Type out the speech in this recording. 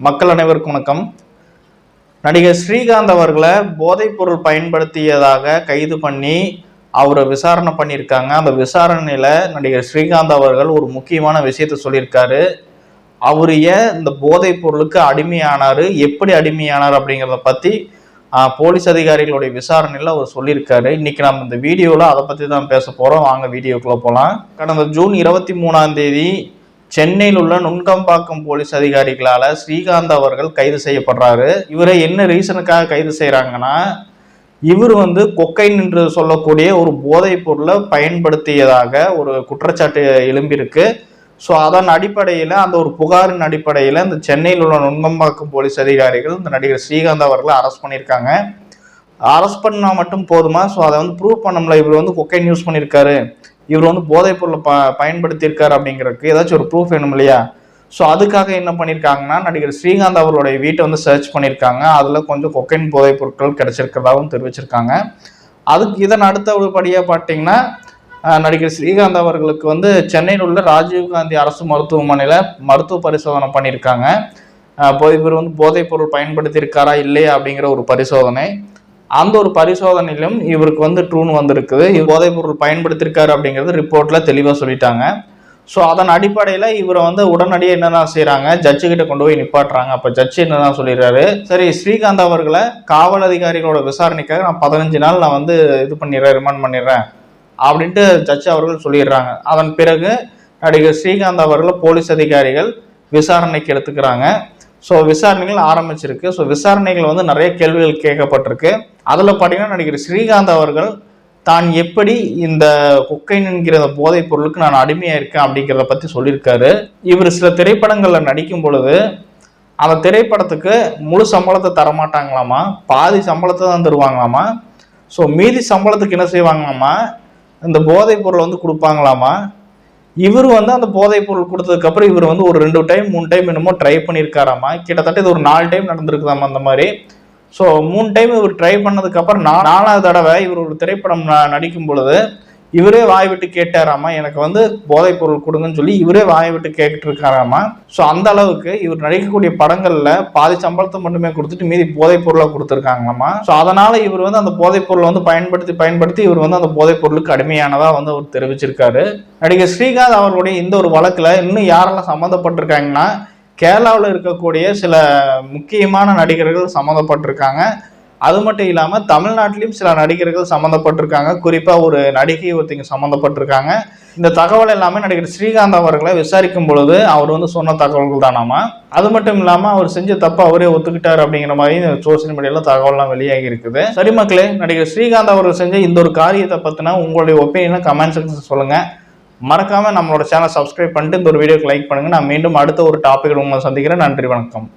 மக்கள் அனைவருக்கும் வணக்கம். நடிகர் ஸ்ரீகாந்த் அவர்களை போதைப்பொருள் பயன்படுத்தியதாக கைது பண்ணி அவரை விசாரணை பண்ணியிருக்காங்க. அந்த விசாரணையில் நடிகர் ஸ்ரீகாந்த் அவர்கள் ஒரு முக்கியமான விஷயத்த சொல்லியிருக்காரு. அவர் ஏன் இந்த போதைப் பொருளுக்கு அடிமையானார்? எப்படி அடிமையானார் அப்படிங்கிறத பற்றி போலீஸ் அதிகாரிகளுடைய விசாரணையில் அவர் சொல்லியிருக்காரு. இன்றைக்கி நம்ம இந்த வீடியோவில் அதை பற்றி தான் பேச போகிறோம் வாங்க வீடியோக்குள்ளே போகலாம் கடந்த ஜூன் இருபத்தி மூணாம் தேதி சென்னையில் உள்ள நுண்கம்பாக்கம் போலீஸ் அதிகாரிகளால் ஸ்ரீகாந்த் அவர்கள் கைது செய்யப்படுறாரு. இவரை என்ன ரீசனுக்காக கைது செய்கிறாங்கன்னா இவர் வந்து கொக்கைன் என்று சொல்லக்கூடிய ஒரு போதைப் பொருளை பயன்படுத்தியதாக ஒரு குற்றச்சாட்டு எழும்பியிருக்கு. ஸோ அதன் அடிப்படையில் அந்த ஒரு புகாரின் அடிப்படையில் இந்த சென்னையில் உள்ள நுண்கம்பாக்கம் போலீஸ் அதிகாரிகள் இந்த நடிகர் ஸ்ரீகாந்த் அவர்களை அரெஸ்ட் பண்ணியிருக்காங்க. அரெஸ்ட் பண்ணால் மட்டும் போதுமா? ஸோ அதை வந்து ப்ரூவ் பண்ணல இவர் வந்து கொக்கைன் யூஸ் பண்ணியிருக்காரு. இவர் வந்து போதைப் பொருளை ப பயன்படுத்தியிருக்காரு அப்படிங்கிறதுக்கு ஏதாச்சும் ஒரு ப்ரூஃப் வேணும் இல்லையா? ஸோ அதுக்காக என்ன பண்ணியிருக்காங்கன்னா நடிகர் ஸ்ரீகாந்த் அவருடைய வீட்டை வந்து சர்ச் பண்ணியிருக்காங்க. அதில் கொஞ்சம் கொக்கைன் போதைப் பொருட்கள் கிடைச்சிருக்கிறதாகவும் தெரிவிச்சிருக்காங்க. அதுக்கு இதன் அடுத்த படியாக பார்த்தீங்கன்னா நடிகர் ஸ்ரீகாந்த் அவர்களுக்கு வந்து சென்னையில் உள்ள ராஜீவ்காந்தி அரசு மருத்துவமனையில் மருத்துவ பரிசோதனை பண்ணியிருக்காங்க. இவர் வந்து போதைப் பொருள் பயன்படுத்தியிருக்காரா இல்லையா அப்படிங்கிற ஒரு பரிசோதனை. அந்த ஒரு பரிசோதனையிலும் இவருக்கு வந்து ட்ரூன் வந்திருக்குது. போதைப் பொருள் பயன்படுத்தியிருக்காரு அப்படிங்கிறது ரிப்போர்ட்டில் தெளிவாக சொல்லிட்டாங்க. ஸோ அதன் அடிப்படையில் இவரை வந்து உடனடியாக என்னதான் செய்கிறாங்க ஜட்ஜு கிட்ட கொண்டு போய் நிப்பாட்டுறாங்க. அப்போ ஜட்ஜு என்னென்ன சொல்லிடுறாரு? சரி ஸ்ரீகாந்த் அவர்களை காவல் அதிகாரிகளோட விசாரணைக்காக நான் பதினஞ்சு நாள் நான் வந்து இது பண்ணிடுறேன் ரிமாண்ட் பண்ணிடுறேன் அப்படின்ட்டு ஜட்ஜ் அவர்கள் சொல்லிடுறாங்க. அதன் பிறகு நடிகர் ஸ்ரீகாந்த் அவர்களை போலீஸ் அதிகாரிகள் விசாரணைக்கு எடுத்துக்கிறாங்க. ஸோ விசாரணைகள் ஆரம்பிச்சிருக்கு. ஸோ விசாரணைகள் வந்து நிறைய கேள்விகள் கேட்கப்பட்டிருக்கு. அதில் பார்த்தீங்கன்னா நடிகர் ஸ்ரீகாந்த் அவர்கள் தான் எப்படி இந்த கொக்கைன் என்கிற போதைப் பொருளுக்கு நான் அடிமையாக இருக்கேன் அப்படிங்கிறத பற்றி சொல்லியிருக்காரு. இவர் சில திரைப்படங்களில் நடிக்கும் பொழுது அந்த திரைப்படத்துக்கு முழு சம்பளத்தை தரமாட்டாங்களாமா? பாதி சம்பளத்தை தான் தருவாங்களாமா? ஸோ மீதி சம்பளத்துக்கு என்ன செய்வாங்களாமா? இந்த போதைப் பொருளை வந்து கொடுப்பாங்களாமா? இவர் வந்து அந்த போதைப் பொருள் இவர் வந்து ஒரு ரெண்டு டைம் மூணு டைம் என்னமோ ட்ரை பண்ணியிருக்காராமா? கிட்டத்தட்ட இது ஒரு நாலு டைம் நடந்திருக்குதாமா அந்த மாதிரி. ஸோ மூணு டைம் இவர் ட்ரை பண்ணதுக்கப்புறம் நான் நாலாவது தடவை இவர் ஒரு திரைப்படம் நடிக்கும் பொழுது இவரே வாய் விட்டு கேட்டாராமா எனக்கு வந்து போதைப் பொருள் கொடுங்கன்னு சொல்லி இவரே வாய் விட்டு கேட்டுட்டு இருக்காராமா ஸோ அந்த அளவுக்கு இவர் நடிக்கக்கூடிய படங்கள்ல பாதி சம்பளத்தை மட்டுமே கொடுத்துட்டு மீதி போதைப் பொருளை கொடுத்துருக்காங்களாமா ஸோ அதனால இவர் வந்து அந்த போதைப் பொருளை வந்து பயன்படுத்தி பயன்படுத்தி இவர் வந்து அந்த போதைப் பொருளுக்கு அடிமையானதா வந்து அவர் தெரிவிச்சிருக்காரு. நடிகர் ஸ்ரீகாந்த் அவர்களுடைய இந்த ஒரு வழக்குல இன்னும் யாரெல்லாம் சம்மந்தப்பட்டிருக்காங்கன்னா கேரளாவில் இருக்கக்கூடிய சில முக்கியமான நடிகர்கள் சம்மந்தப்பட்டிருக்காங்க. அது மட்டும் இல்லாமல் தமிழ்நாட்டிலையும் சில நடிகர்கள் சம்மந்தப்பட்டிருக்காங்க. குறிப்பாக ஒரு நடிகை ஒருத்தங்க சம்மந்தப்பட்டிருக்காங்க. இந்த தகவல் எல்லாமே நடிகர் ஸ்ரீகாந்த் அவர்களை விசாரிக்கும் பொழுது அவர் வந்து சொன்ன தகவல்கள் தானாமா அது மட்டும் இல்லாமல் அவர் செஞ்ச தப்பு அவரே ஒத்துக்கிட்டார் அப்படிங்கிற மாதிரி சோசியல் மீடியாவில் தகவல்லாம் வெளியாகி இருக்குது. சரி மக்களே நடிகர் ஸ்ரீகாந்த் அவர்கள் செஞ்ச இந்த ஒரு காரியத்தை பற்றினா உங்களுடைய ஒப்பீனியனை கமெண்ட் செக்ஷன் சொல்லுங்கள் மறக்காமல் நம்மளோட சேனல் சப்ஸ்கிரைப் பண்ணிட்டு இந்த ஒரு வீடியோக்கு லைக் பண்ணுங்கள் நான் மீண்டும் அடுத்த ஒரு டாப்பிக் உங்களை சந்திக்கிறேன். நன்றி வணக்கம்.